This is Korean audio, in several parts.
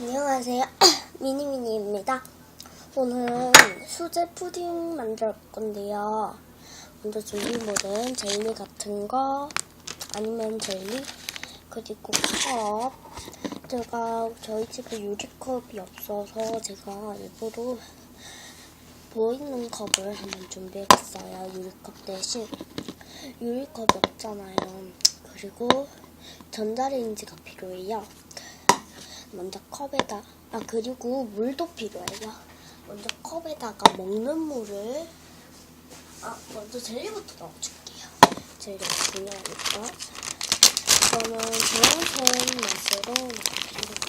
안녕하세요. 미니미니입니다. 오늘은 수제 푸딩 만들 건데요. 먼저 준비물은 젤리 같은 거, 아니면 젤리, 그리고 컵. 제가 저희 집에 유리컵이 없어서 제가 일부러 보이는 컵을 한번 준비해봤어요. 유리컵 대신. 유리컵이 없잖아요. 그리고 전자레인지가 필요해요. 먼저 컵에다 아 그리고 물도 필요해요. 먼저 컵에다가 먹는 물을 아 먼저 젤리부터 넣어줄게요. 젤리가 중요하니까 이거는 주황색 맛으로 넣어주겠습니다.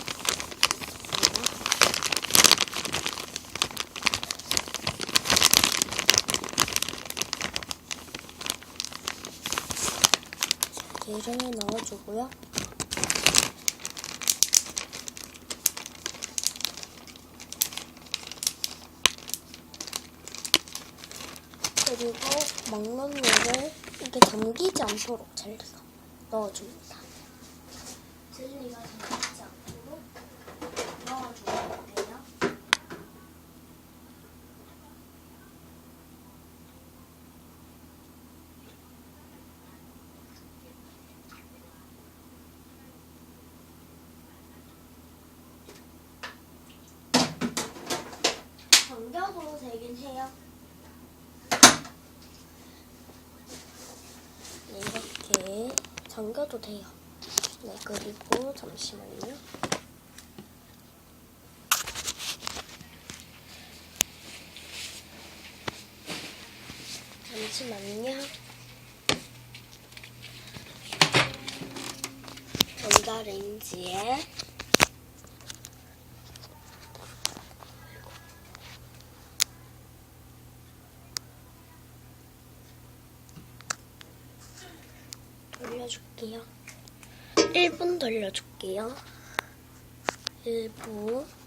얘를 넣어주고요. 그리고 먹는 물을 이게 잠기지 않도록 젤리가 넣어줍니다. 젤리가 잠기지 않도록 넣어주면 돼요. 잠겨도 되긴 해요. 네, 잠겨도 돼요. 네, 그리고 잠시만요. 잠시만요. 전자레인지에 돌려줄게요. 1분 돌려줄게요. 1분.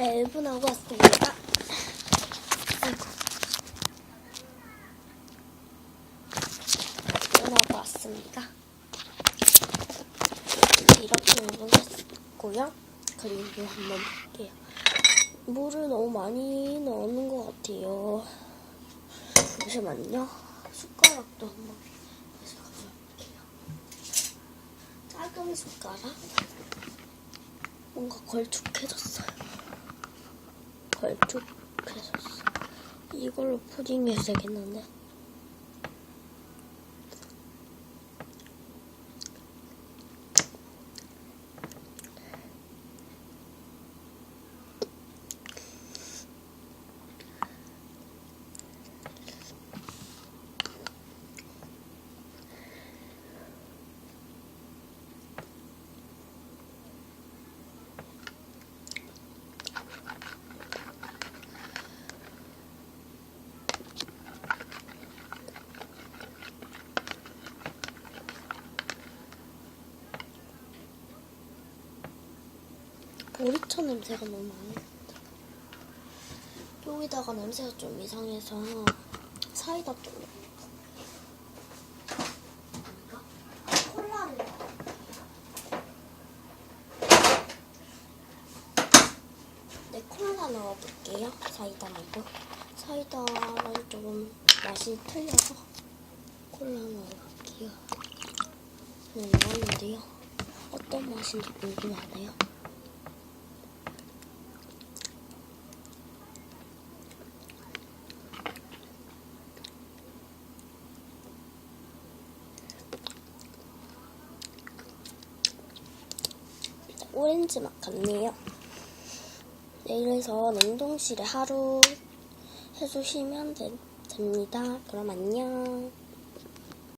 네, 1분 하고 왔습니다. 아이고. 1분 하고 왔습니다. 이렇게 1분 했고요. 그리고 한번 볼게요. 물을 너무 많이 넣는 것 같아요. 잠시만요. 숟가락도 한번 다시 가져올게요. 작은 숟가락. 뭔가 걸쭉해졌어요. 걸쭉해졌어. 이걸로 푸딩해야 되겠는데. 보리차 냄새가 너무 많이 나. 여기다가 냄새가 좀 이상해서 사이다 좀 콜라를 네 콜라 넣어볼게요. 사이다 말고. 사이다랑 조금 맛이 틀려서 콜라 넣어볼게요. 네 넣었는데요. 어떤 맛인지 궁금하네요 오렌지 맛 같네요. 네, 이래서 냉동실에 하루 해주시면 되- 됩니다. 그럼 안녕.